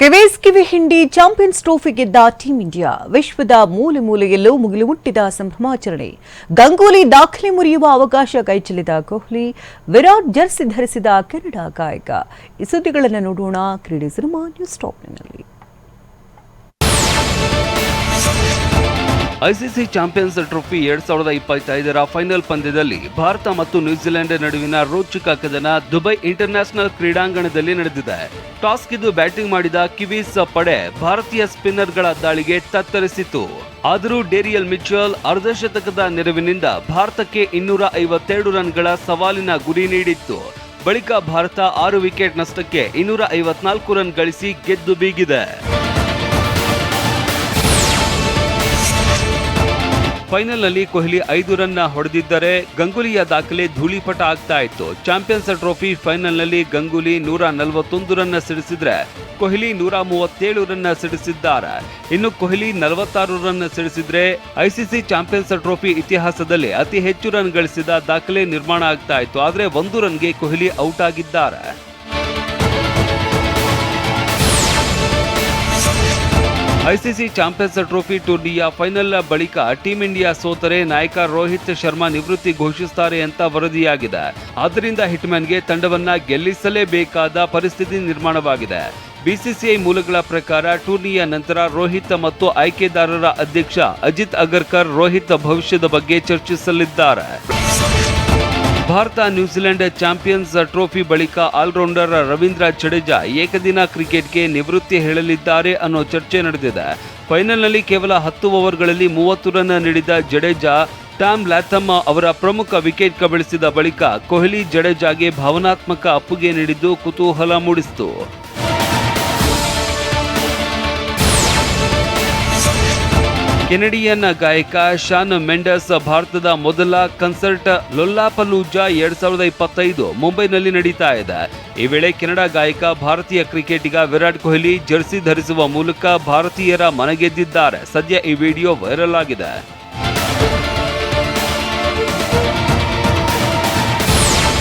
ಕೆವೇಸ್ ಕಿವಿ ಹಿಂಡಿ champions trophy ಗೆದ್ದ ಟೀಂ ಇಂಡಿಯಾ, ವಿಶ್ವದ ಮೂಲೆ ಮೂಲೆಯಲ್ಲೂ ಮುಗಿಲು ಮುಟ್ಟಿದ ಸಂಭ್ರಮಾಚರಣೆ. ಗಂಗೂಲಿ ದಾಖಲೆ ಮುರಿಯುವ ಅವಕಾಶ ಕೈಚೆಲ್ಲಿದ ಕೊಹ್ಲಿ, ವಿರಾಟ್ ಜರ್ಸಿ ಧರಿಸಿದ ಕೆನಡಾ ಗಾಯಕ. ಈ ಸುದ್ದಿಗಳನ್ನು ನೋಡೋಣ. ಕ್ರೀಡೆ ಸಿನಿಮಾ ನ್ಯೂಸ್ ಟಾಪ್ನಲ್ಲಿ. ಐಸಿಸಿ ಚಾಂಪಿಯನ್ಸ್ ಟ್ರೋಫಿ ಎರಡ್ ಸಾವಿರದ ಇಪ್ಪತ್ತೈದರ ಫೈನಲ್ ಪಂದ್ಯದಲ್ಲಿ ಭಾರತ ಮತ್ತು ನ್ಯೂಜಿಲೆಂಡ್ ನಡುವಿನ ರೋಚಕ ಕದನ ದುಬೈ ಇಂಟರ್ನ್ಯಾಷನಲ್ ಕ್ರೀಡಾಂಗಣದಲ್ಲಿ ನಡೆದಿದೆ. ಟಾಸ್ ಗೆದ್ದು ಬ್ಯಾಟಿಂಗ್ ಮಾಡಿದ ಕಿವೀಸ್ ಪಡೆ ಭಾರತೀಯ ಸ್ಪಿನ್ನರ್ಗಳ ದಾಳಿಗೆ ತತ್ತರಿಸಿತು ಆದರೂ ಡೇರಿಯಲ್ ಮಿಚಲ್ ಅರ್ಧಶತಕದ ನೆರವಿನಿಂದ ಭಾರತಕ್ಕೆ ಇನ್ನೂರ ಐವತ್ತೆರಡು ರನ್ಗಳ ಸವಾಲಿನ ಗುರಿ ನೀಡಿತ್ತು. ಬಳಿಕ ಭಾರತ ಆರು ವಿಕೆಟ್ ನಷ್ಟಕ್ಕೆ ಇನ್ನೂರ ಐವತ್ನಾಲ್ಕು ರನ್ ಗಳಿಸಿ ಗೆದ್ದು ಬೀಗಿದೆ. ಫೈನಲ್ನಲ್ಲಿ ಕೊಹ್ಲಿ ಐದು ರನ್ನ ಹೊಡೆದಿದ್ದರೆ ಗಂಗೂಲಿಯ ದಾಖಲೆ ಧೂಳಿಪಟ ಆಗ್ತಾ ಇತ್ತು. ಚಾಂಪಿಯನ್ಸ್ ಟ್ರೋಫಿ ಫೈನಲ್ನಲ್ಲಿ ಗಂಗೂಲಿ ನೂರ ನಲವತ್ತೊಂದು ರನ್ ಸಿಡಿಸಿದ್ರೆ ಕೊಹ್ಲಿ ನೂರ ಮೂವತ್ತೇಳು ರನ್ ಸಿಡಿಸಿದ್ದಾರೆ. ಇನ್ನು ಕೊಹ್ಲಿ ನಲವತ್ತಾರು ರನ್ ಸಿಡಿಸಿದ್ರೆ ಐಸಿಸಿ ಚಾಂಪಿಯನ್ಸ್ ಟ್ರೋಫಿ ಇತಿಹಾಸದಲ್ಲಿ ಅತಿ ಹೆಚ್ಚು ರನ್ ಗಳಿಸಿದ ದಾಖಲೆ ನಿರ್ಮಾಣ ಆಗ್ತಾ ಇತ್ತು. ಆದರೆ ಒಂದು ರನ್ಗೆ ಕೊಹ್ಲಿ ಔಟ್ ಆಗಿದ್ದಾರೆ. ಐಸಿಸಿ ಚಾಂಪಿಯನ್ಸ್ ಟ್ರೋಫಿ ಟೂರ್ನಿಯ ಫೈನಲ್ ಬಳಿಕ ಟೀಂ ಇಂಡಿಯಾ ಸೋತರೆ ನಾಯಕ ರೋಹಿತ್ ಶರ್ಮಾ ನಿವೃತ್ತಿ ಘೋಷಿಸುತ್ತಾರೆ ಅಂತ ವರದಿಯಾಗಿದೆ. ಆದ್ದರಿಂದ ಹಿಟ್ಮ್ಯಾನ್ಗೆ ತಂಡವನ್ನ ಗೆಲ್ಲಿಸಲೇಬೇಕಾದ ಪರಿಸ್ಥಿತಿ ನಿರ್ಮಾಣವಾಗಿದೆ. ಬಿಸಿಸಿಐ ಮೂಲಗಳ ಪ್ರಕಾರ ಟೂರ್ನಿಯ ನಂತರ ರೋಹಿತ್ ಮತ್ತು ಆಯ್ಕೆದಾರರ ಅಧ್ಯಕ್ಷ ಅಜಿತ್ ಅಗರ್ಕರ್ ರೋಹಿತ್ ಭವಿಷ್ಯದ ಬಗ್ಗೆ ಚರ್ಚಿಸಲಿದ್ದಾರೆ. Bharat New Zealand champions trophy ಬಳಿಕ ಆಲ್ರೌಂಡರ್ ರವೀಂದ್ರ ಜಡೇಜಾ ಏಕದಿನ ಕ್ರಿಕೆಟ್ಗೆ ನಿವೃತ್ತಿ ಹೇಳಲಿದ್ದಾರೆ ಅನ್ನೋ ಚರ್ಚೆ ನಡೆದಿದೆ. ಫೈನಲ್ನಲ್ಲಿ ಕೇವಲ ಹತ್ತು ಓವರ್ಗಳಲ್ಲಿ ಮೂವತ್ತು ರನ್ ನೀಡಿದ ಜಡೇಜಾ, ಟಾಮ್ ಲ್ಯಾಥಮ್ಮ ಅವರ ಪ್ರಮುಖ ವಿಕೆಟ್ ಕಬಳಿಸಿದ ಬಳಿಕ ಕೊಹ್ಲಿ ಜಡೇಜಾಗೆ ಭಾವನಾತ್ಮಕ ಅಪ್ಪುಗೆ ನೀಡಿದ್ದು ಕುತೂಹಲ ಮೂಡಿಸಿತು. ಕೆನಡಿಯನ್ ಗಾಯಕ ಶಾನ್ ಮೆಂಡಸ್ ಭಾರತದ ಮೊದಲ ಕನ್ಸರ್ಟ್ ಲೊಲ್ಲಾಪಲೂಜಾ ಎರಡ್ ಸಾವಿರದ ಇಪ್ಪತ್ತೈದು ಮುಂಬೈನಲ್ಲಿ ನಡೀತಾ ಇದೆ. ಈ ವೇಳೆ ಕೆನಡಾ ಗಾಯಕ ಭಾರತೀಯ ಕ್ರಿಕೆಟಿಗ ವಿರಾಟ್ ಕೊಹ್ಲಿ ಜೆರ್ಸಿ ಧರಿಸುವ ಮೂಲಕ ಭಾರತೀಯರ ಮನಗೆದ್ದಿದ್ದಾರೆ. ಸದ್ಯ ಈ ವಿಡಿಯೋ ವೈರಲ್ ಆಗಿದೆ.